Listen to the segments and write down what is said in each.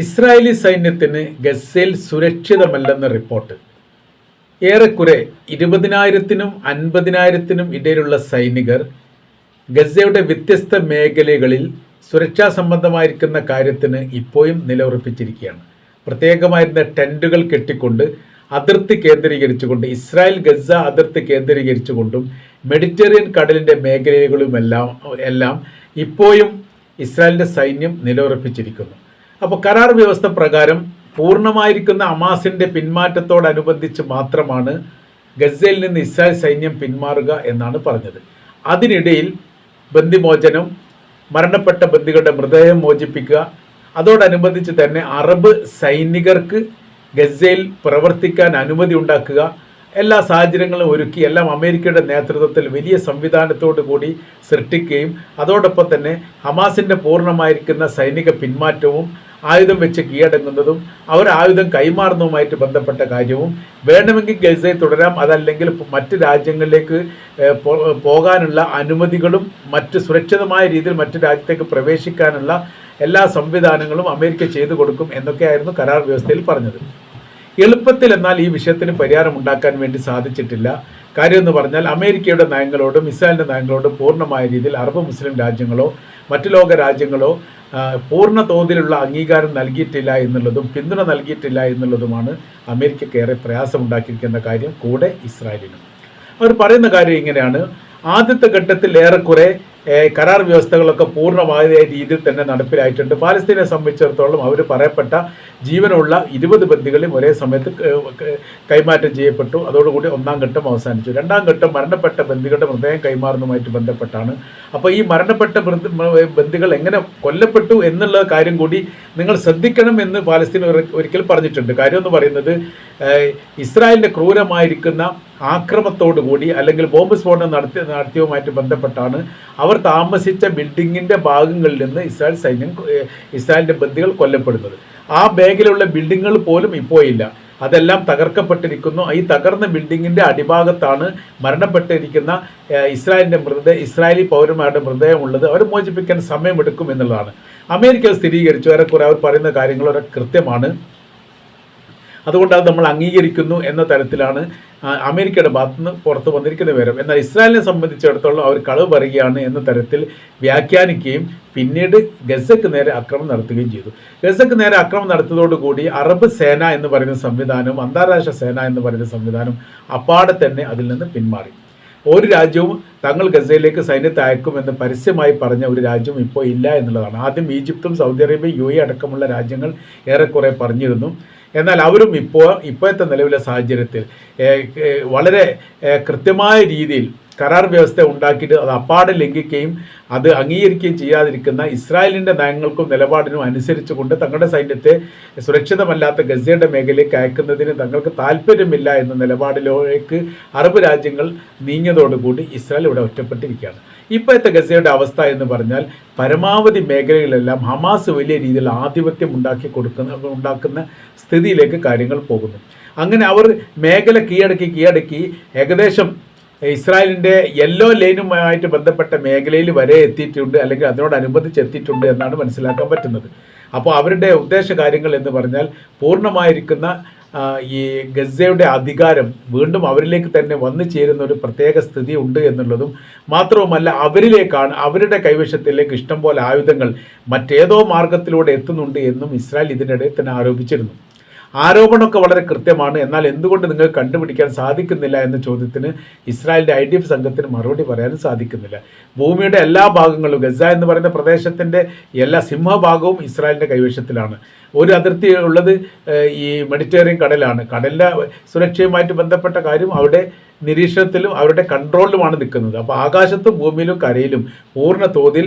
Israeli സൈന്യത്തിന് ഗസയിൽ സുരക്ഷിതമല്ലെന്ന് report. ഏറെക്കുറെ ഇരുപതിനായിരത്തിനും അൻപതിനായിരത്തിനും ഇടയിലുള്ള സൈനികർ ഗസയുടെ വ്യത്യസ്ത മേഖലകളിൽ സുരക്ഷാ സംബന്ധമായിരിക്കുന്ന കാര്യത്തിന് ഇപ്പോഴും നിലയുറപ്പിച്ചിരിക്കുകയാണ്. പ്രത്യേകമായിരുന്ന ടെന്റുകൾ കെട്ടിക്കൊണ്ട് അതിർത്തി കേന്ദ്രീകരിച്ചുകൊണ്ട് ഇസ്രായേൽ ഗസ അതിർത്തി കേന്ദ്രീകരിച്ചുകൊണ്ടും മെഡിറ്ററേനിയൻ കടലിന്റെ മേഖലകളുമെല്ലാം എല്ലാം ഇപ്പോഴും ഇസ്രായേലിന്റെ സൈന്യം നിലയുറപ്പിച്ചിരിക്കുന്നു. അപ്പോൾ കരാർ വ്യവസ്ഥ പ്രകാരം പൂർണമായിരിക്കുന്ന അമാസിന്റെ പിന്മാറ്റത്തോടനുബന്ധിച്ച് മാത്രമാണ് ഗസയിൽ നിന്ന് ഇസ്രായേൽ സൈന്യം പിന്മാറുക എന്നാണ് പറഞ്ഞത്. അതിനിടയിൽ ബന്ദിമോചനം മരണപ്പെട്ട ബന്ദികളുടെ മൃതദേഹം മോചിപ്പിക്കുക അതോടനുബന്ധിച്ച് തന്നെ അറബ് സൈനികർക്ക് ഗസയിൽ പ്രവർത്തിക്കാൻ അനുമതി ഉണ്ടാക്കുക എല്ലാ സാഹചര്യങ്ങളും ഒരുക്കി എല്ലാം അമേരിക്കയുടെ നേതൃത്വത്തിൽ വലിയ സംവിധാനത്തോടു കൂടി സൃഷ്ടിക്കുകയും അതോടൊപ്പം തന്നെ ഹമാസിന്റെ പൂർണമായിരിക്കുന്ന സൈനിക പിന്മാറ്റവും ആയുധം വെച്ച് കീഴടങ്ങുന്നതും അവർ ആയുധം കൈമാറുന്നതുമായിട്ട് ബന്ധപ്പെട്ട കാര്യവും വേണമെങ്കിൽ ഗസയിൽ തുടരാം. അതല്ലെങ്കിൽ മറ്റ് രാജ്യങ്ങളിലേക്ക് പോകാനുള്ള അനുമതികളും മറ്റ് സുരക്ഷിതമായ രീതിയിൽ മറ്റ് രാജ്യത്തേക്ക് പ്രവേശിക്കാനുള്ള എല്ലാ സംവിധാനങ്ങളും അമേരിക്ക ചെയ്തു കൊടുക്കും എന്നൊക്കെയായിരുന്നു കരാർ വ്യവസ്ഥയിൽ പറഞ്ഞത്. എളുപ്പത്തിൽ എന്നാൽ ഈ വിഷയത്തിന് പരിഹാരം ഉണ്ടാക്കാൻ വേണ്ടി സാധിച്ചിട്ടില്ല. കാര്യം എന്ന് പറഞ്ഞാൽ അമേരിക്കയുടെ നയങ്ങളോടും ഇസ്രായേലിന്റെ നയങ്ങളോടും പൂർണമായ രീതിയിൽ അറബ് മുസ്ലിം രാജ്യങ്ങളോ മറ്റു ലോക രാജ്യങ്ങളോ പൂർണ തോതിലുള്ള അംഗീകാരം നൽകിയിട്ടില്ല എന്നുള്ളതും പിന്തുണ നൽകിയിട്ടില്ല എന്നുള്ളതുമാണ് അമേരിക്കയ്ക്ക് ഏറെ പ്രയാസമുണ്ടാക്കിയിരിക്കുന്ന കാര്യം കൂടെ ഇസ്രായേലിനും. അവർ പറയുന്ന കാര്യം ഇങ്ങനെയാണ്. ആദ്യത്തെ ഘട്ടത്തിൽ ഏറെക്കുറെ കരാർ വ്യവസ്ഥകളൊക്കെ പൂർണമായ രീതിയിൽ തന്നെ നടപ്പിലായിട്ടുണ്ട്. പാലസ്തീനെ സംബന്ധിച്ചിടത്തോളം അവർ പറയപ്പെട്ട ജീവനുള്ള ഇരുപത് ബന്ദികളെയും ഒരേ സമയത്ത് കൈമാറ്റം ചെയ്യപ്പെട്ടു. അതോടുകൂടി ഒന്നാം ഘട്ടം അവസാനിച്ചു. രണ്ടാം ഘട്ടം മരണപ്പെട്ട ബന്ധികളുടെ മൃതദേഹം കൈമാറുന്നതുമായിട്ട് ബന്ധപ്പെട്ടാണ്. അപ്പോൾ ഈ മരണപ്പെട്ട ബന്ധികൾ എങ്ങനെ കൊല്ലപ്പെട്ടു എന്നുള്ള കാര്യം കൂടി നിങ്ങൾ ശ്രദ്ധിക്കണം എന്ന് പാലസ്തീൻ ഒരിക്കൽ പറഞ്ഞിട്ടുണ്ട്. കാര്യം എന്ന് പറയുന്നത് ഇസ്രായേലിന്റെ ക്രൂരമായിരിക്കുന്ന ആക്രമത്തോടു കൂടി അല്ലെങ്കിൽ ബോംബ് സ്ഫോടനം നടത്തി നടത്തിയവുമായിട്ട് ബന്ധപ്പെട്ടാണ് അവർ താമസിച്ച ബിൽഡിങ്ങിന്റെ ഭാഗങ്ങളിൽ നിന്ന് ഇസ്രായേൽ സൈന്യം ഇസ്രായേലിന്റെ ബന്ദികൾ കൊല്ലപ്പെടുന്നത്. ആ മേഖലയുള്ള ബിൽഡിങ്ങുകൾ പോലും ഇപ്പോൾ ഇല്ല അതെല്ലാം തകർക്കപ്പെട്ടിരിക്കുന്നു. ഈ തകർന്ന ബിൽഡിങ്ങിന്റെ അടിഭാഗത്താണ് മരണപ്പെട്ടിരിക്കുന്ന ഇസ്രായേലിന്റെ മൃതദേഹം ഇസ്രായേലി പൗരന്മാരുടെ മൃതദേഹമുള്ളത് അവർ മോചിപ്പിക്കാൻ സമയമെടുക്കും എന്നുള്ളതാണ്. അമേരിക്ക സ്ഥിരീകരിച്ചു. ഏറെക്കുറെ അവർ പറയുന്ന കാര്യങ്ങളൊക്കെ കൃത്യമാണ്. അതുകൊണ്ട് അത് നമ്മൾ അംഗീകരിക്കുന്നു എന്ന തരത്തിലാണ് അമേരിക്കയുടെ ഭാഗത്തു നിന്ന് പുറത്തു വന്നിരിക്കുന്ന വിവരം. എന്നാൽ ഇസ്രായേലിനെ സംബന്ധിച്ചിടത്തോളം അവർ കളവ് പറയുകയാണ് എന്ന തരത്തിൽ വ്യാഖ്യാനിക്കുകയും പിന്നീട് ഗസക്ക് നേരെ അക്രമം നടത്തുകയും ചെയ്തു. ഗസക്ക് നേരെ അക്രമം നടത്തിയതോടുകൂടി അറബ് സേന എന്ന് പറയുന്ന സംവിധാനവും അന്താരാഷ്ട്ര സേന എന്ന് പറയുന്ന സംവിധാനം അപ്പാടെ തന്നെ അതിൽ നിന്ന് പിന്മാറി. ഒരു രാജ്യവും തങ്ങൾ ഗസയിലേക്ക് സൈന്യത്തെ അയക്കുമെന്ന് പരസ്യമായി പറഞ്ഞ ഒരു രാജ്യവും ഇപ്പോൾ ഇല്ല എന്നുള്ളതാണ്. ആദ്യം ഈജിപ്തും സൗദി അറേബ്യയും യു എ അടക്കമുള്ള രാജ്യങ്ങൾ ഏറെക്കുറെ പറഞ്ഞിരുന്നു. എന്നാൽ അവരും ഇപ്പോൾ ഇപ്പോഴത്തെ നിലവിലെ സാഹചര്യത്തിൽ വളരെ കൃത്യമായ രീതിയിൽ കരാർ വ്യവസ്ഥ ഉണ്ടാക്കിയിട്ട് അത് അപ്പാടെ ലംഘിക്കുകയും അത് അംഗീകരിക്കുകയും ചെയ്യാതിരിക്കുന്ന ഇസ്രായേലിന്റെ നയങ്ങൾക്കും നിലപാടിനും അനുസരിച്ചുകൊണ്ട് തങ്ങളുടെ സൈന്യത്തെ സുരക്ഷിതമല്ലാത്ത ഗസയുടെ മേഖലയിലേക്ക് അയക്കുന്നതിന് തങ്ങൾക്ക് താല്പര്യമില്ല എന്ന നിലപാടിലേക്ക് അറബ് രാജ്യങ്ങൾ നീങ്ങിയതോടുകൂടി ഇസ്രായേൽ ഇവിടെ ഒറ്റപ്പെട്ടിരിക്കുകയാണ്. ഇപ്പോഴത്തെ ഗസയുടെ അവസ്ഥ എന്ന് പറഞ്ഞാൽ പരമാവധി മേഖലകളിലെല്ലാം ഹമാസ് വലിയ രീതിയിൽ ആധിപത്യം ഉണ്ടാക്കി കൊടുക്കുന്ന ഉണ്ടാക്കുന്ന സ്ഥിതിയിലേക്ക് കാര്യങ്ങൾ പോകുന്നു. അങ്ങനെ അവർ മേഖല കീഴടക്കി കീഴടക്കി ഏകദേശം ഇസ്രായേലിന്റെ യെല്ലോ ലൈനുമായിട്ട് ബന്ധപ്പെട്ട മേഖലയിൽ വരെ എത്തിയിട്ടുണ്ട് അല്ലെങ്കിൽ അതിനോടനുബന്ധിച്ച് എത്തിയിട്ടുണ്ട് എന്നാണ് മനസ്സിലാക്കാൻ പറ്റുന്നത്. അപ്പോൾ അവരുടെ ഉദ്ദേശ കാര്യങ്ങൾ എന്ന് പറഞ്ഞാൽ പൂർണമായിരിക്കുന്ന ഈ ഗസയുടെ അധികാരം വീണ്ടും അവരിലേക്ക് തന്നെ വന്നു ചേരുന്ന ഒരു പ്രത്യേക സ്ഥിതി ഉണ്ട് എന്നുള്ളതും മാത്രവുമല്ല അവരിലേക്കാണ് അവരുടെ കൈവശത്തിലേക്ക് ഇഷ്ടംപോലെ ആയുധങ്ങൾ മറ്റേതോ മാർഗത്തിലൂടെ എത്തുന്നുണ്ട് എന്നും ഇസ്രായേൽ ഇതിനിടയിൽ തന്നെ ആരോപിച്ചിരുന്നു. ആരോപണമൊക്കെ വളരെ കൃത്യമാണ്. എന്നാൽ എന്തുകൊണ്ട് നിങ്ങൾ കണ്ടുപിടിക്കാൻ സാധിക്കുന്നില്ല എന്ന ചോദ്യത്തിന് ഇസ്രായേലിന്റെ ഐ ഡി എഫ് സംഘത്തിന് മറുപടി പറയാനും സാധിക്കുന്നില്ല. ഭൂമിയുടെ എല്ലാ ഭാഗങ്ങളും ഗസ എന്ന് പറയുന്ന പ്രദേശത്തിന്റെ എല്ലാ സിംഹഭാഗവും ഇസ്രായേലിന്റെ കൈവശത്തിലാണ്. ഒരു അതിർത്തി ഉള്ളത് ഈ മെഡിറ്ററേനിയൻ കടലാണ്. കടലിന്റെ സുരക്ഷയുമായിട്ട് ബന്ധപ്പെട്ട കാര്യം അവിടെ നിരീക്ഷണത്തിലും അവരുടെ കൺട്രോളിലുമാണ് നിൽക്കുന്നത്. അപ്പോൾ ആകാശത്തും ഭൂമിയിലും കരയിലും പൂർണ തോതിൽ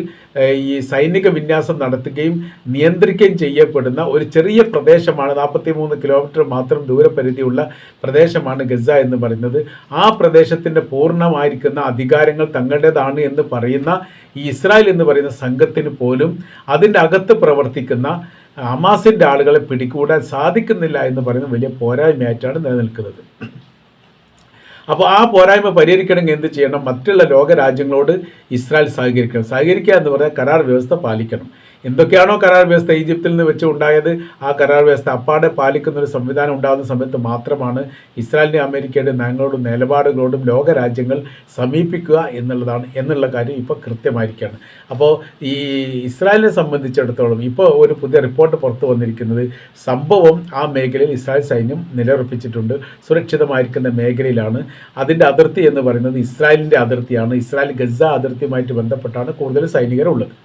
ഈ സൈനിക വിന്യാസം നടത്തുകയും നിയന്ത്രിക്കുകയും ചെയ്യപ്പെടുന്ന ഒരു ചെറിയ പ്രദേശമാണ് നാൽപ്പത്തി മൂന്ന് കിലോമീറ്റർ മാത്രം ദൂരപരിധിയുള്ള പ്രദേശമാണ് ഗസ എന്ന് പറയുന്നത്. ആ പ്രദേശത്തിന്റെ പൂർണമായിരിക്കുന്ന അധികാരങ്ങൾ തങ്ങളുടേതാണ് എന്ന് പറയുന്ന ഈ ഇസ്രായേൽ എന്ന് പറയുന്ന സംഘത്തിന് പോലും അതിന്റെ അകത്ത് പ്രവർത്തിക്കുന്ന ഹമാസിന്റെ ആളുകളെ പിടികൂടാൻ സാധിക്കുന്നില്ല എന്ന് പറയുന്ന വലിയ പോരായ്മയായിട്ടാണ് നിലനിൽക്കുന്നത്. അപ്പോൾ ആ പോരായ്മ പരിഹരിക്കണമെങ്കിൽ എന്ത് ചെയ്യണം? മറ്റുള്ള ലോക രാജ്യങ്ങളോട് ഇസ്രായേൽ സഹകരിക്കണം. സഹകരിക്കുക എന്ന് പറഞ്ഞാൽ കരാർ വ്യവസ്ഥ പാലിക്കണം. എന്തൊക്കെയാണോ കരാർ വ്യവസ്ഥ ഈജിപ്തിൽ നിന്ന് വെച്ച് ഉണ്ടായത്? ആ കരാർ വ്യവസ്ഥ അപ്പാടെ പാലിക്കുന്ന ഒരു സംവിധാനം ഉണ്ടാകുന്ന സമയത്ത് മാത്രമാണ് ഇസ്രായേലിനെ അമേരിക്കയുടെ നയങ്ങളോടും നിലപാടുകളോടും ലോകരാജ്യങ്ങൾ സമീപിക്കുക എന്നുള്ളതാണ് എന്നുള്ള കാര്യം ഇപ്പോൾ കൃത്യമായിരിക്കുകയാണ്. അപ്പോൾ ഈ ഇസ്രായേലിനെ സംബന്ധിച്ചിടത്തോളം ഇപ്പോൾ ഒരു പുതിയ റിപ്പോർട്ട് പുറത്തു വന്നിരിക്കുന്നത് സംഭവം ആ മേഖലയിൽ ഇസ്രായേൽ സൈന്യം നിലയുറപ്പിച്ചിട്ടുണ്ട്. സുരക്ഷിതമായിരിക്കുന്ന മേഖലയിലാണ്. അതിന്റെ അതിർത്തി എന്ന് പറയുന്നത് ഇസ്രായേലിന്റെ അതിർത്തിയാണ്. ഇസ്രായേൽ ഗസ അതിർത്തിയുമായിട്ട് ബന്ധപ്പെട്ടാണ് കൂടുതൽ സൈനികരുള്ളത്.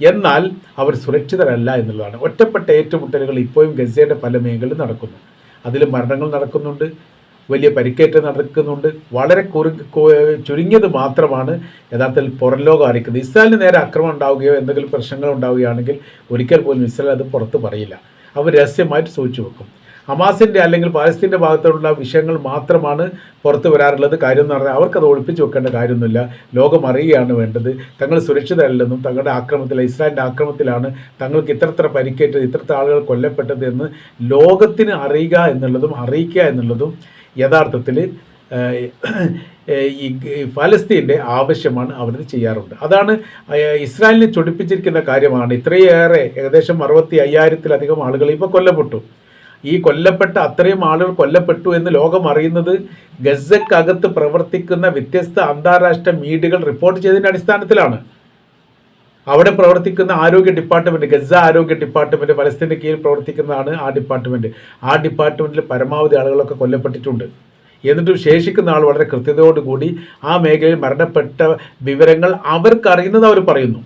എന്നാൽ അവർ സുരക്ഷിതരല്ല എന്നുള്ളതാണ്. ഒറ്റപ്പെട്ട ഏറ്റുമുട്ടലുകൾ ഇപ്പോഴും ഗസയുടെ പല മേഖലകളിൽ നടക്കുന്നു. അതിൽ മരണങ്ങൾ നടക്കുന്നുണ്ട് വലിയ പരിക്കേറ്റ് നടക്കുന്നുണ്ട്. വളരെ കുറു ചുരുങ്ങിയത് മാത്രമാണ് യഥാർത്ഥത്തിൽ പുറം ലോകം അറിയിക്കുന്നത്. ഇസ്രായേലിന് നേരെ ആക്രമണം ഉണ്ടാവുകയോ എന്തെങ്കിലും പ്രശ്നങ്ങൾ ഉണ്ടാവുകയാണെങ്കിൽ ഒരിക്കൽ പോലും ഇസ്രായേൽ അത് പുറത്ത് പറയില്ല. അവർ രഹസ്യമായിട്ട് സൂക്ഷിച്ചു വെക്കും. ഹമാസിന്റെ അല്ലെങ്കിൽ പാലസ്തീന്റെ ഭാഗത്തുള്ള വിഷയങ്ങൾ മാത്രമാണ് പുറത്തു വരാറുള്ളത്. കാര്യം എന്ന് പറഞ്ഞാൽ അവർക്കത് ഒഴിപ്പിച്ച് വെക്കേണ്ട കാര്യമൊന്നുമില്ല. ലോകം അറിയുകയാണ് വേണ്ടത്. തങ്ങൾ സുരക്ഷിതരല്ലെന്നും തങ്ങളുടെ ആക്രമണത്തിൽ ഇസ്രായേലിന്റെ ആക്രമത്തിലാണ് തങ്ങൾക്ക് ഇത്രത്ര പരിക്കേറ്റത് ഇത്രത്ര ആളുകൾ കൊല്ലപ്പെട്ടത് എന്ന് ലോകത്തിന് അറിയുക എന്നുള്ളതും അറിയിക്കുക എന്നുള്ളതും യഥാർത്ഥത്തിൽ ഈ ഫലസ്തീന്റെ ആവശ്യമാണ് അവർ ചെയ്യാറുണ്ട്. അതാണ് ഇസ്രായേലിനെ ചൊടിപ്പിച്ചിരിക്കുന്ന കാര്യമാണ്. ഇത്രയേറെ ഏകദേശം അറുപത്തി അയ്യായിരത്തിലധികം ആളുകൾ ഇപ്പോൾ കൊല്ലപ്പെട്ടു. ഈ കൊല്ലപ്പെട്ട അത്രയും ആളുകൾ കൊല്ലപ്പെട്ടു എന്ന് ലോകം അറിയുന്നത് ഗസക്കകത്ത് പ്രവർത്തിക്കുന്ന വ്യത്യസ്ത അന്താരാഷ്ട്ര മീഡിയകൾ റിപ്പോർട്ട് ചെയ്തതിന്റെ അടിസ്ഥാനത്തിലാണ്. അവിടെ പ്രവർത്തിക്കുന്ന ആരോഗ്യ ഡിപ്പാർട്ട്മെന്റ് ഗസ ആരോഗ്യ ഡിപ്പാർട്ട്മെന്റ് പലസ്തീന്റെ കീഴിൽ പ്രവർത്തിക്കുന്നതാണ് ആ ഡിപ്പാർട്ട്മെന്റ് ആ ഡിപ്പാർട്ട്മെന്റിൽ പരമാവധി ആളുകളൊക്കെ കൊല്ലപ്പെട്ടിട്ടുണ്ട്. എന്നിട്ടും ശേഷിക്കുന്ന ആൾ വളരെ കൃത്യതയോടുകൂടി ആ മേഖലയിൽ മരണപ്പെട്ട വിവരങ്ങൾ അവർക്കറിയുന്നത് അവർ പറയുന്നു.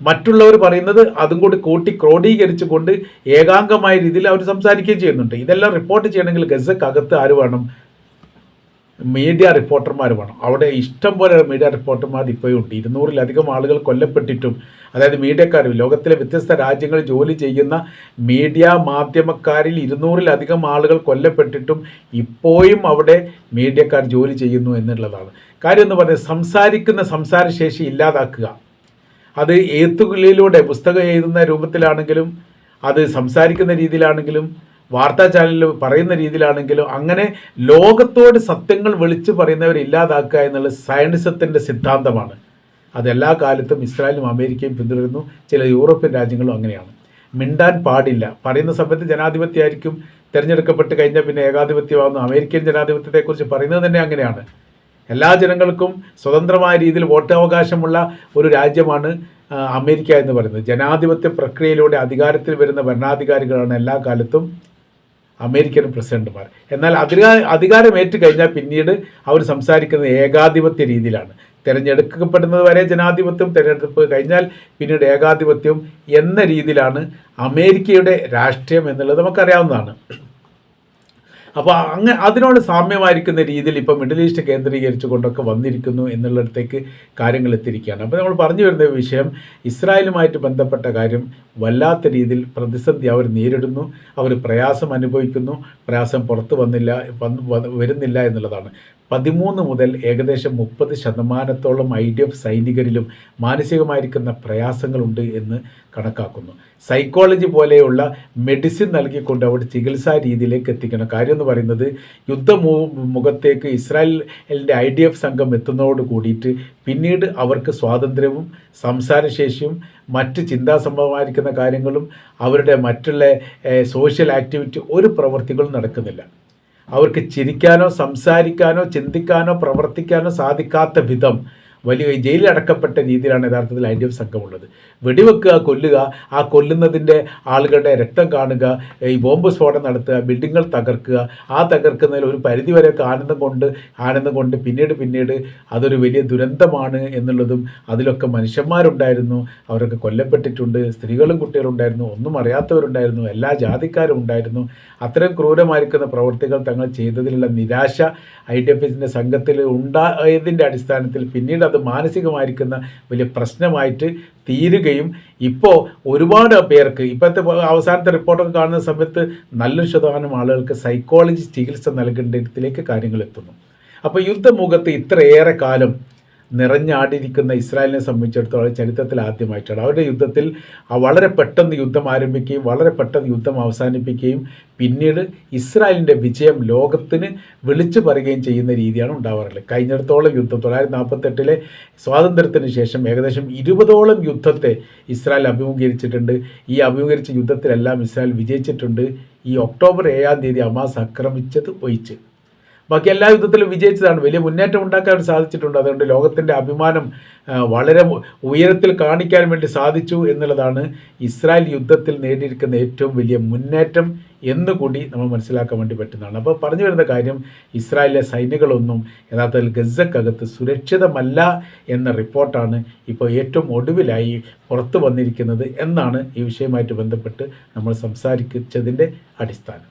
മറ്റുള്ളവർ പറയുന്നത് അതും കൂടി കൂട്ടി ക്രോഡീകരിച്ചുകൊണ്ട് ഏകാംഗമായ രീതിയിൽ അവർ സംസാരിക്കുകയും ചെയ്യുന്നുണ്ട്. ഇതെല്ലാം റിപ്പോർട്ട് ചെയ്യണമെങ്കിൽ ഗസക്കകത്ത് ആര് വേണം? മീഡിയ റിപ്പോർട്ടർമാർ വേണം. അവിടെ ഇഷ്ടം പോലെ മീഡിയ റിപ്പോർട്ടർമാർ ഇപ്പോഴും ഉണ്ട്. ഇരുന്നൂറിലധികം ആളുകൾ കൊല്ലപ്പെട്ടിട്ടും അതായത് മീഡിയക്കാർ ലോകത്തിലെ വ്യത്യസ്ത രാജ്യങ്ങളിൽ ജോലി ചെയ്യുന്ന മീഡിയ മാധ്യമക്കാരിൽ ഇരുന്നൂറിലധികം ആളുകൾ കൊല്ലപ്പെട്ടിട്ടും ഇപ്പോഴും അവിടെ മീഡിയക്കാർ ജോലി ചെയ്യുന്നു എന്നുള്ളതാണ്. കാര്യം എന്ന് പറഞ്ഞാൽ സംസാരിക്കുന്ന സംസാരശേഷി ഇല്ലാതാക്കുക. അത് എഴുത്തുകളിലൂടെ പുസ്തകം എഴുതുന്ന രൂപത്തിലാണെങ്കിലും അത് സംസാരിക്കുന്ന രീതിയിലാണെങ്കിലും വാർത്താ ചാനലിൽ പറയുന്ന രീതിയിലാണെങ്കിലും അങ്ങനെ ലോകത്തോട് സത്യങ്ങൾ വിളിച്ചു പറയുന്നവരെ ഇല്ലാതാക്കുക എന്നുള്ള സയൻസത്തിന്റെ സിദ്ധാന്തമാണ്. അതെല്ലാ കാലത്തും ഇസ്രായേലും അമേരിക്കയും പിന്തുടരുന്നു. ചില യൂറോപ്യൻ രാജ്യങ്ങളും അങ്ങനെയാണ്. മിണ്ടാൻ പാടില്ല. പറയുന്ന സമയത്ത് ജനാധിപത്യമായിരിക്കും. തിരഞ്ഞെടുക്കപ്പെട്ട് കഴിഞ്ഞാൽ പിന്നെ ഏകാധിപത്യമാകുന്നു അമേരിക്കൻ ജനാധിപത്യത്തെക്കുറിച്ച് പറയുന്നത് തന്നെ അങ്ങനെയാണ്. എല്ലാ ജനങ്ങൾക്കും സ്വതന്ത്രമായ രീതിയിൽ വോട്ട് വോട്ടവകാശമുള്ള ഒരു രാജ്യമാണ് അമേരിക്ക എന്ന് പറയുന്നത്. ജനാധിപത്യ പ്രക്രിയയിലൂടെ അധികാരത്തിൽ വരുന്ന ഭരണാധികാരികളാണ് എല്ലാ കാലത്തും അമേരിക്കൻ പ്രസിഡന്റുമാർ. എന്നാൽ അധികാര അധികാരം കഴിഞ്ഞാൽ പിന്നീട് അവർ സംസാരിക്കുന്നത് ഏകാധിപത്യ രീതിയിലാണ്. തിരഞ്ഞെടുക്കപ്പെടുന്നത് വരെ ജനാധിപത്യം തിരഞ്ഞെടുപ്പ് കഴിഞ്ഞാൽ പിന്നീട് ഏകാധിപത്യം എന്ന രീതിയിലാണ് അമേരിക്കയുടെ രാഷ്ട്രീയം എന്നുള്ളത് നമുക്കറിയാവുന്നതാണ്. അപ്പോൾ അങ്ങനെ അതിനോട് സാമ്യമായിരിക്കുന്ന രീതിയിൽ ഇപ്പോൾ മിഡിൽ ഈസ്റ്റ് കേന്ദ്രീകരിച്ചു കൊണ്ടൊക്കെ വന്നിരിക്കുന്നു എന്നുള്ളിടത്തേക്ക് കാര്യങ്ങൾ എത്തിയിരിക്കുകയാണ്. അപ്പോൾ നമ്മൾ പറഞ്ഞു വരുന്ന വിഷയം ഇസ്രായേലുമായിട്ട് ബന്ധപ്പെട്ട കാര്യം വല്ലാത്ത രീതിയിൽ പ്രതിസന്ധി അവർ നേരിടുന്നു. അവർ പ്രയാസം അനുഭവിക്കുന്നു. പ്രയാസം പുറത്ത് വന്നില്ല വരുന്നില്ല എന്നുള്ളതാണ്. പതിമൂന്ന് മുതൽ ഏകദേശം മുപ്പത് ശതമാനത്തോളം ഐ ഡി എഫ് സൈനികരിലും മാനസികമായിരിക്കുന്ന പ്രയാസങ്ങളുണ്ട് എന്ന് കണക്കാക്കുന്നു. സൈക്കോളജി പോലെയുള്ള മെഡിസിൻ നൽകിക്കൊണ്ട് അവിടെ ചികിത്സാ രീതിയിലേക്ക് എത്തിക്കണം. കാര്യം എന്ന് പറയുന്നത് യുദ്ധ മുഖത്തേക്ക് ഇസ്രായേലിന്റെ ഐ ഡി എഫ് സംഘം എത്തുന്നതോട് കൂടിയിട്ട് പിന്നീട് അവർക്ക് സ്വാതന്ത്ര്യവും സംസാരശേഷിയും മറ്റ് ചിന്താസംഭവമായിരിക്കുന്ന കാര്യങ്ങളും അവരുടെ മറ്റുള്ള സോഷ്യൽ ആക്ടിവിറ്റി ഒരു പ്രവൃത്തികളും നടക്കുന്നില്ല. അവർക്ക് ചിരിക്കാനോ സംസാരിക്കാനോ ചിന്തിക്കാനോ പ്രവർത്തിക്കാനോ സാധിക്കാത്ത വിധം വലിയ ജയിലിൽ അടക്കപ്പെട്ട രീതിയിലാണ് യഥാർത്ഥത്തിൽ ഐ ഡി എഫ് സംഘമുള്ളത്. വെടിവെക്കുക കൊല്ലുക ആ കൊല്ലുന്നതിന്റെ ആളുകളുടെ രക്തം കാണുക ഈ ബോംബ് സ്ഫോടനം നടത്തുക ബിൽഡിങ്ങൾ തകർക്കുക ആ തകർക്കുന്നതിൽ ഒരു പരിധിവരെയൊക്കെ ആനന്ദം കൊണ്ട് ആനന്ദം കൊണ്ട് പിന്നീട് പിന്നീട് അതൊരു വലിയ ദുരന്തമാണ് എന്നുള്ളതും അതിലൊക്കെ മനുഷ്യന്മാരുണ്ടായിരുന്നു അവരൊക്കെ കൊല്ലപ്പെട്ടിട്ടുണ്ട് സ്ത്രീകളും കുട്ടികളും ഉണ്ടായിരുന്നു ഒന്നും അറിയാത്തവരുണ്ടായിരുന്നു എല്ലാ ജാതിക്കാരും ഉണ്ടായിരുന്നു. അത്തരം ക്രൂരമായിരിക്കുന്ന പ്രവർത്തികൾ തങ്ങൾ ചെയ്തതിലുള്ള നിരാശ ഐ ഡി എഫ് എസിന്റെ സംഘത്തിൽ ഉണ്ടായതിന്റെ അടിസ്ഥാനത്തിൽ പിന്നീട് അത് മാനസികമായിരിക്കുന്ന വലിയ പ്രശ്നമായിട്ട് തീരുകയും ഇപ്പോൾ ഒരുപാട് പേർക്ക് ഇപ്പോഴത്തെ അവസാനത്തെ റിപ്പോർട്ടൊക്കെ കാണുന്ന സമയത്ത് നല്ലൊരു ശതമാനം ആളുകൾക്ക് സൈക്കോളജി ചികിത്സ നൽകേണ്ട കാര്യങ്ങൾ എത്തുന്നു. അപ്പോൾ യുദ്ധമുഖത്ത് ഇത്രയേറെ കാലം നിറഞ്ഞാടിയിരിക്കുന്ന ഇസ്രായേലിനെ സംബന്ധിച്ചിടത്തോളം ചരിത്രത്തിൽ ആദ്യമായിട്ടാണ്. അവരുടെ യുദ്ധത്തിൽ വളരെ പെട്ടെന്ന് യുദ്ധം ആരംഭിക്കുകയും വളരെ പെട്ടെന്ന് യുദ്ധം അവസാനിപ്പിക്കുകയും പിന്നീട് ഇസ്രായേലിന്റെ വിജയം ലോകത്തിന് വിളിച്ചു പറയുകയും ചെയ്യുന്ന രീതിയാണ് ഉണ്ടാവാറുള്ളത്. കഴിഞ്ഞിടത്തോളം യുദ്ധം തൊള്ളായിരത്തി നാൽപ്പത്തെട്ടിലെ സ്വാതന്ത്ര്യത്തിന് ശേഷം ഏകദേശം ഇരുപതോളം യുദ്ധത്തെ ഇസ്രായേൽ അഭിമുഖീകരിച്ചിട്ടുണ്ട്. ഈ അഭിമുഖീകരിച്ച യുദ്ധത്തിലെല്ലാം ഇസ്രായേൽ വിജയിച്ചിട്ടുണ്ട്. ഈ ഒക്ടോബർ ഏഴാം തീയതി അമാസ് ആക്രമിച്ചത് ഒഴിച്ച്. ബാക്കി എല്ലാ യുദ്ധത്തിലും വിജയിച്ചതാണ്. വലിയ മുന്നേറ്റം ഉണ്ടാക്കാൻ സാധിച്ചിട്ടുണ്ട്. അതുകൊണ്ട് ലോകത്തിന്റെ അഭിമാനം വളരെ ഉയരത്തിൽ കാണിക്കാൻ വേണ്ടി സാധിച്ചു എന്നുള്ളതാണ് ഇസ്രായേൽ യുദ്ധത്തിൽ നേടിയിരിക്കുന്ന ഏറ്റവും വലിയ മുന്നേറ്റം എന്നുകൂടി നമ്മൾ മനസ്സിലാക്കാൻ വേണ്ടി പറ്റുന്നതാണ്. അപ്പോൾ പറഞ്ഞു വരുന്ന കാര്യം ഇസ്രായേലിലെ സൈനികളൊന്നും യഥാർത്ഥത്തിൽ ഗസക്കകത്ത് സുരക്ഷിതമല്ല എന്ന റിപ്പോർട്ടാണ് ഇപ്പോൾ ഏറ്റവും ഒടുവിലായി പുറത്തു വന്നിരിക്കുന്നത് എന്നാണ് ഈ വിഷയവുമായിട്ട് ബന്ധപ്പെട്ട് നമ്മൾ സംസാരിച്ചതിന്റെ അടിസ്ഥാനം.